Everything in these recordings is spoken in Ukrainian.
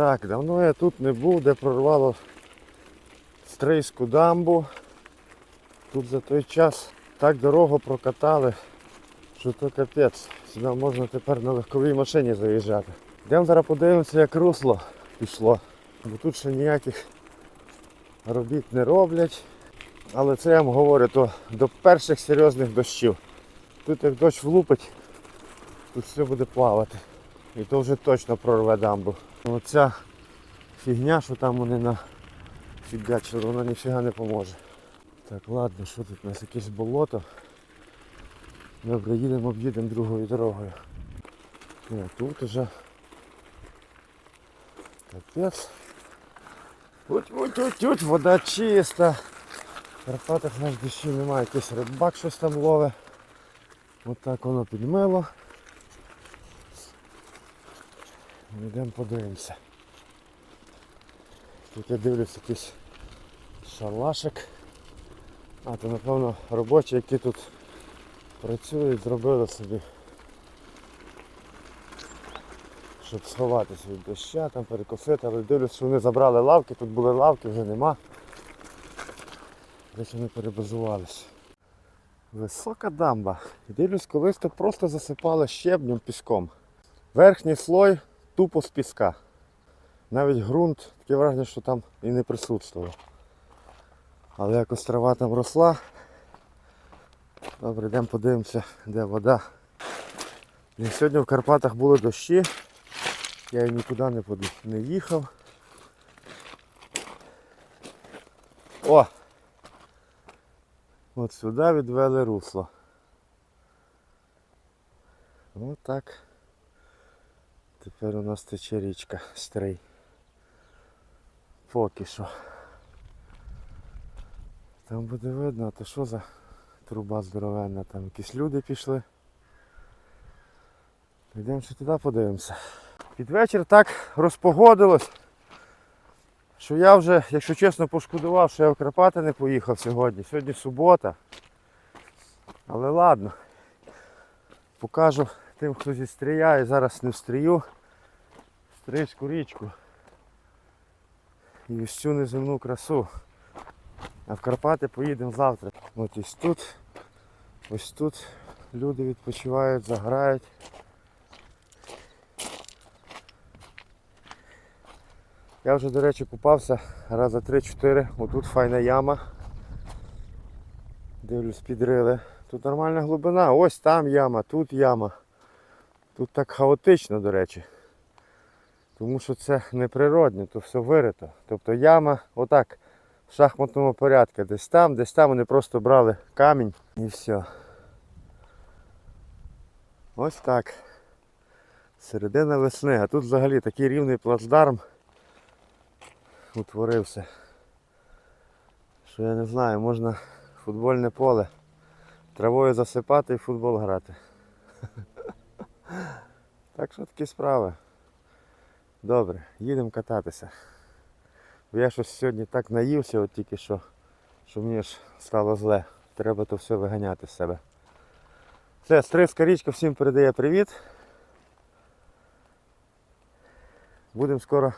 Так, давно я тут не був, де прорвало стрийську дамбу. Тут за той час так дорогу прокатали, що то капець. Сюди можна тепер на легковій машині заїжджати. Йдемо зараз подивимося, як русло пішло. Бо тут ще ніяких робіт не роблять. Але це я вам говорю, то до перших серйозних дощів. Тут як дощ влупить, тут все буде плавати. І то вже точно прорве дамбу. Оця фігня, що там вони на фігачили, вона ніфіга не поможе. Так, ладно, що тут у нас якесь болото. Добре, їдемо, об'їдемо другою дорогою. Ні, тут уже капець. Тють-тють-тють, вода чиста. В Карпатах наш дощі немає, якийсь рибак щось там ловить. Отак воно підмило. Йдемо подивимося. Тут я дивлюсь якийсь шалашик. А, то напевно робочі, які тут працюють, зробили собі. Щоб сховатися від доща, там перекусити, але дивлюсь, що вони забрали лавки, тут були лавки, вже нема. Десь вони перебазувалися. Висока дамба. Дивлюсь, колись то просто засипали щебнем піском. Верхній слой тупо з піска. Навіть ґрунт, таке враження, що там і не присутствував. Але якось трава там росла. Добре, йдемо подивимося, де вода. І сьогодні в Карпатах були дощі. Я і нікуди не, поди- не їхав. О! От сюди відвели русло. Ось так. Тепер у нас тече річка Стрий. Поки що. Там буде видно, то що за труба здоровенна, там якісь люди пішли. Йдемо ще туди подивимося. Під вечір так розпогодилось, що я вже, якщо чесно, пошкодував, що я в Карпати не поїхав сьогодні. Сьогодні субота. Але ладно. Покажу тим, хто зі стрія і зараз не встрію. Стрийську річку. І ось цю неземну красу. А в Карпати поїдемо завтра. От ось тут, ось тут люди відпочивають, заграють. Я вже, до речі, купався раза 3-4. Отут файна яма. Дивлюсь, підрили. Тут нормальна глибина. Ось там яма, тут яма. Тут так хаотично, до речі. Тому що це не природне, то все вирито. Тобто яма отак в шахматному порядку. Десь там, десь там вони просто брали камінь і все. Ось так. Середина весни. А тут взагалі такий рівний плацдарм утворився. Що я не знаю, можна футбольне поле травою засипати і футбол грати. Так що такі справи. Добре, їдемо кататися. Бо я щось сьогодні так наївся, от тільки що, що мені ж стало зле. Треба то все виганяти з себе. Все, Стриска річка всім передає привіт. Будемо скоро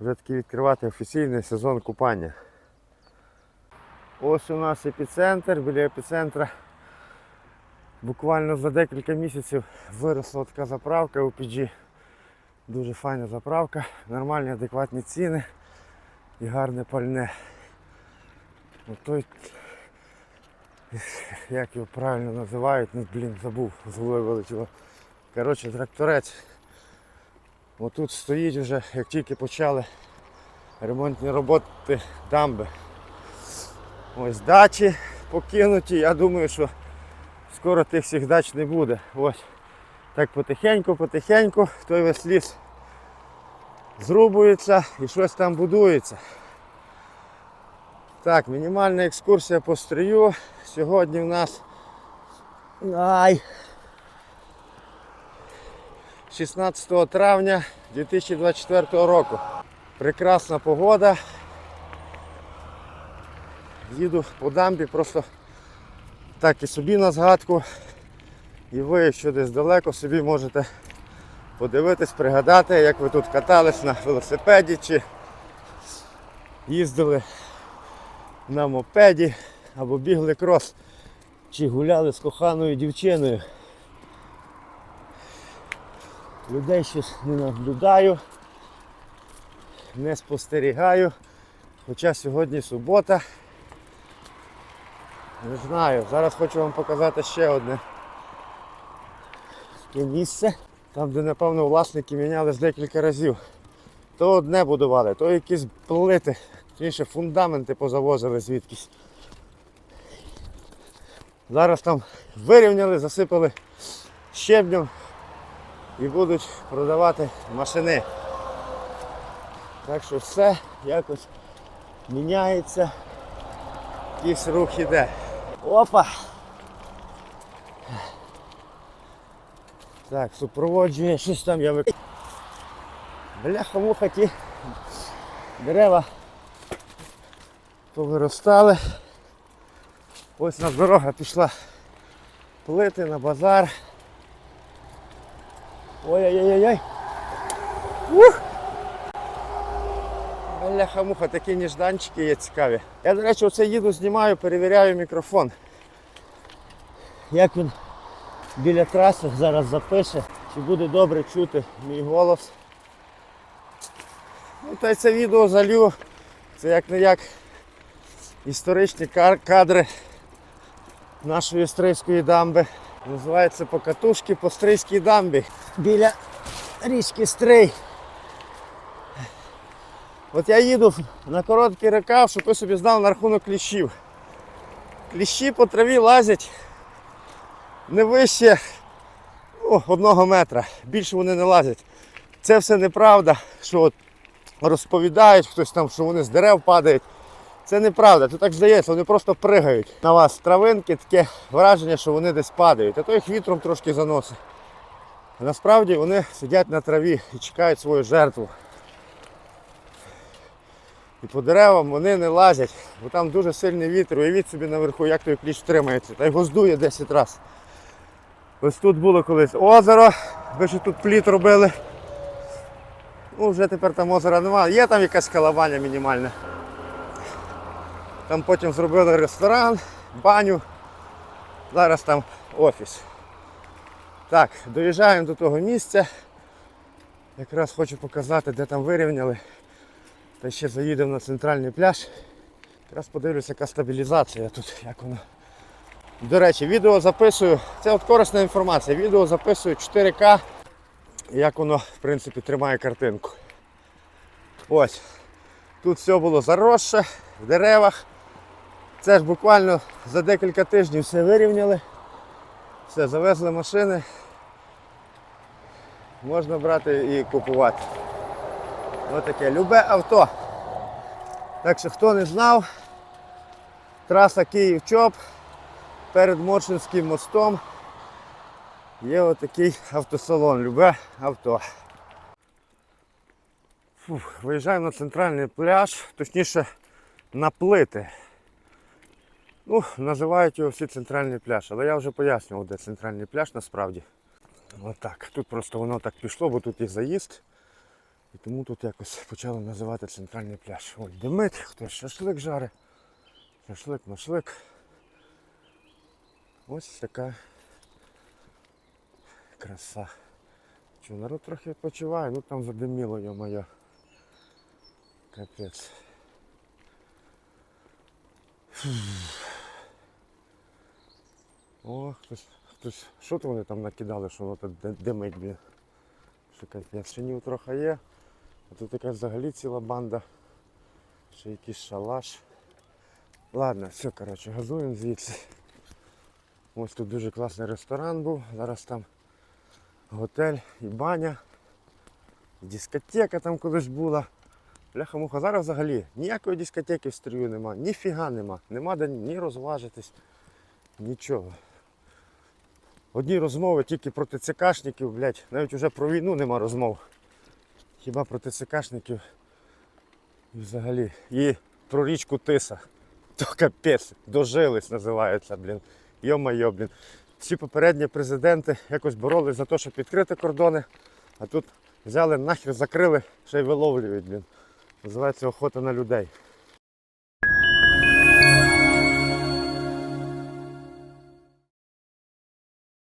вже таки відкривати офіційний сезон купання. Ось у нас епіцентр, біля епіцентра буквально за декілька місяців виросла така заправка у PG. Дуже файна заправка, нормальні адекватні ціни і гарне пальне. От той, як його правильно називають, ну блін, забув, з голови. Коротше, тракторець. Отут стоїть вже, як тільки почали ремонтні роботи дамби. Ось дачі покинуті. Я думаю, що скоро тих всіх дач не буде. Ось. Так потихеньку, потихеньку той весь ліс зрубується і щось там будується. Так, мінімальна екскурсія по стрію. Сьогодні в нас ай, 16 травня 2024 року. Прекрасна погода. Їду по дамбі, просто так і собі на згадку. І ви, якщо десь далеко, собі можете подивитись, пригадати, як ви тут катались на велосипеді чи їздили на мопеді або бігли крос, чи гуляли з коханою дівчиною. Людей щось не наблюдаю, не спостерігаю. Хоча сьогодні субота. Не знаю, зараз хочу вам показати ще одне таке місце, там де напевно власники мінялись декілька разів. То одне будували, то якісь плити, точніше фундаменти позавозили звідкись. Зараз там вирівняли, засипали щебнем і будуть продавати машини. Так що все якось міняється, якийсь рух іде. Опа! Так, супроводжує щось там я вик... Бляха муха ті дерева повиростали. Ось нас дорога пішла плити на базар. Ой-ой-ой-ой. Ух! Бляха муха, такі ніжданчики є цікаві. Я, до речі, оце їду, знімаю, перевіряю мікрофон. Як він біля траси зараз запише, чи буде добре чути мій голос. Ну, та й це відео залю. Це як не як історичні кадри нашої стрийської дамби. Називається покатушки по стрийській дамбі. Біля річки Стрий. От я їду на короткий рукав, щоб ви собі знали на рахунок кліщів. Кліщі по траві лазять не вище о, одного метра. Більше вони не лазять. Це все неправда, що от розповідають хтось там, що вони з дерев падають. Це неправда, це так здається, вони просто пригають на вас травинки, таке враження, що вони десь падають, а то їх вітром трошки заносить. А насправді вони сидять на траві і чекають свою жертву. І по деревам вони не лазять, бо там дуже сильний вітер. Уявіть собі наверху, як той кліщ тримається. Та його здує 10 разів. Ось тут було колись озеро, ви ще тут пліт робили. Ну, вже тепер там озера немає. Є там якась калабаня мінімальна. Там потім зробили ресторан, баню. Зараз там офіс. Так, доїжджаємо до того місця. Якраз хочу показати, де там вирівняли. Та ще заїдемо на центральний пляж. Якраз подивлюся, яка стабілізація тут, як воно. До речі, відео записую, це от корисна інформація. Відео записую 4К, як воно в принципі тримає картинку. Ось. Тут все було заросше, в деревах. Це ж буквально за декілька тижнів все вирівняли. Все, завезли машини. Можна брати і купувати. Ось таке любе авто. Так що хто не знав, траса Київ-Чоп перед Моршинським мостом є отакий автосалон, любе авто. Фух, виїжджаємо на центральний пляж, точніше на плити. Ну, називають його всі центральний пляж, але я вже пояснював, де центральний пляж насправді. Отак. Тут просто воно так пішло, бо тут є заїзд. І тому тут якось почали називати центральний пляж. Ой, димить, хтось шашлик жарить. Шашлик, машлик. Ось така краса. Що, народ трохи відпочиває, ну там задиміло йо моє. Капець. О, хтось, хтось, що то вони там накидали, що воно тут димить, блін. Що капець, шинів трохи є. Тут якась взагалі ціла банда. Ще якийсь шалаш. Ладно, все, коротше, газуємо звідси. Ось тут дуже класний ресторан був. Зараз там готель і баня. І дискотека там колись була. Бляха-муха, зараз взагалі ніякої дискотеки в стрію нема, ніфіга нема. Нема де ні розважитись, нічого. Одні розмови тільки про ТЦКшників, блядь, навіть вже про війну нема розмов. Хіба про ТЦКшників і взагалі. І про річку Тиса. То капець, дожились називається, блін. Йо-майо, блін. Всі попередні президенти якось боролись за те, щоб відкрити кордони, А тут взяли нахер закрили, ще й виловлюють, блін. Називається охота на людей.